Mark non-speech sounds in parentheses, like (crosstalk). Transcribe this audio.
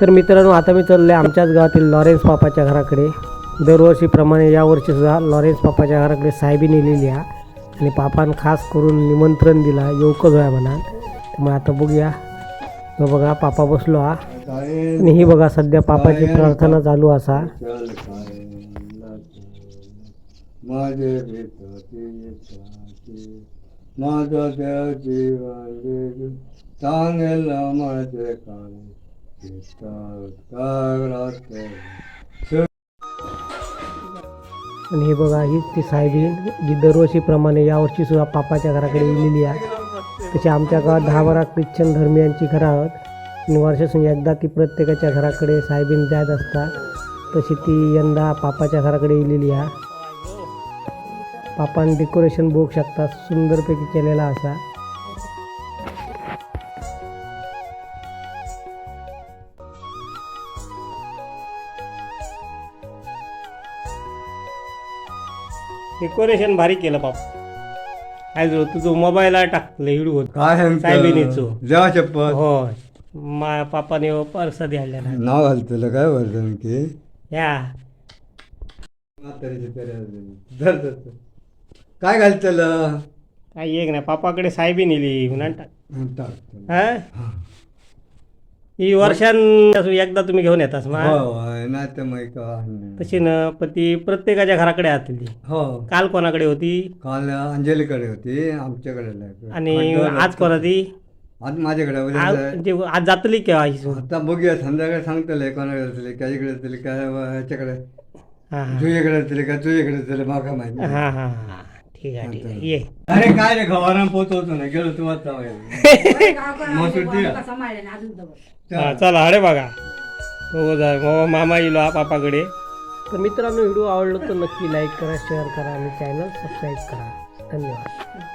तर मित्रांनो आता मी चाललो आहे आमच्याच गावातील लॉरेन्स पापाच्या घराकडे. दरवर्षीप्रमाणे यावर्षीसुद्धा लॉरेन्स पापाच्या घराकडे साहेबी नेलेली आहे. आणि पापान खास करून निमंत्रण दिला येऊकच आहे म्हणा मग आता बघूया. तो बघा पापा बसलो हा. आणि ही बघा सध्या पापाची प्रार्थना चालू असा. माझे आणि हे बघा हीच ती साहेबी जी दरवर्षीप्रमाणे यावर्षी सुद्धा पापाच्या घराकडे येलेली आहे. तशी आमच्या गावात दहा बारा ख्रिश्चन धर्मियांची घरं आहोत. आणि वर्षासून एकदा ती प्रत्येकाच्या घराकडे साहेबीन जात असतात. तशी ती यंदा पापाच्या घराकडे येलेली आहे. पापान डेकोरेशन बघू शकता सुंदरपैकी केलेला असा. डेकोरेशन भारी केलं पाप काय जो तुझं मोबाईलला टाकलं व्हिडिओ काय साहेबिनीचो. जेव्हा चप्पल होय. मा पापाने परसा द्यायला ना नाव घालतलं काय वर्धन की? या. काय घालतलं? काय एक नाही पापाकडे साहेबी नेली म्हणून टाक. टाक. हा. ही वर्षान एकदा तुम्ही घेऊन येतास मग हो नाही. तशी न पण ती प्रत्येकाच्या घराकडे आतली हो काल कोणाकडे होती काल अंजलीकडे होती आमच्याकडे नाही. आणि आज कोणाची आज माझ्याकडे आज. म्हणजे जातली केव्हा ही सून? आता बघूया संध्याकाळी सांगतले कोणाकडे असले काहीकडे असले काय ह्याच्याकडे हा हा तुझ्याकडे असले का तुझ्याकडे असले माका माहिती हा हा हा ठीक आहे ठीक आहे ये. अरे काय रे गव्हारा पोचवतो ना गेलो तू आता. (laughs) मसूर हा, चला अरे बघा. हो जा मामा मामा येलो हा पापाकडे. तर मित्रांनो व्हिडिओ आवडला तर नक्की लाईक करा शेअर करा आणि चॅनल सबस्क्राईब करा. धन्यवाद.